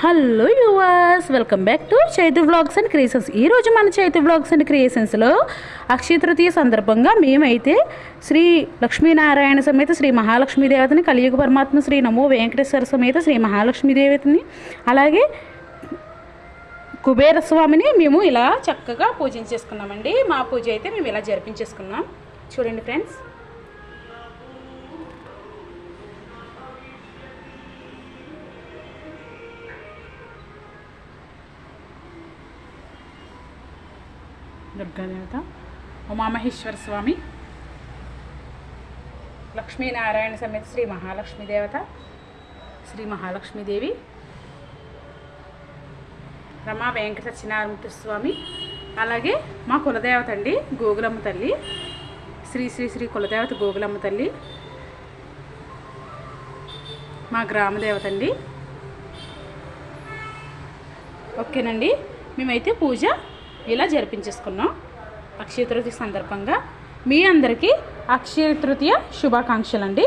Hello yours welcome back to Chaiti vlogs and creations ఈరోజు మన Chaithi vlogs and క్రియేషన్స్లో Akshaya Tritiya సందర్భంగా మేమైతే శ్రీ లక్ష్మీనారాయణ సమేత శ్రీ మహాలక్ష్మీ దేవతని కలియుగ పరమాత్మ శ్రీ నమో వెంకటేశ్వర సమేత శ్రీ మహాలక్ష్మీ దేవతని అలాగే కుబేర స్వామిని మేము ఇలా చక్కగా పూజించేసుకున్నామండి. మా పూజ అయితే మేము ఇలా జరిపించేసుకున్నాం. చూడండి ఫ్రెండ్స్ దుర్గాదేవత ఉమామహేశ్వర స్వామి. లక్ష్మీనారాయణ సమేత శ్రీ మహాలక్ష్మీ దేవత శ్రీ మహాలక్ష్మీదేవి రమా వెంకట సత్యనారాయణ స్వామి అలాగే మా కులదేవత అండి గోగులమ్మ తల్లి శ్రీ శ్రీ శ్రీ కులదేవత గోగులమ్మ తల్లి మా గ్రామదేవత అండి. ఓకేనండి మేమైతే పూజ ఇలా జరిపించేసుకున్నాం. అక్షయ తృతీయ సందర్భంగా మీ అందరికీ అక్షయ తృతీయ శుభాకాంక్షలు అండి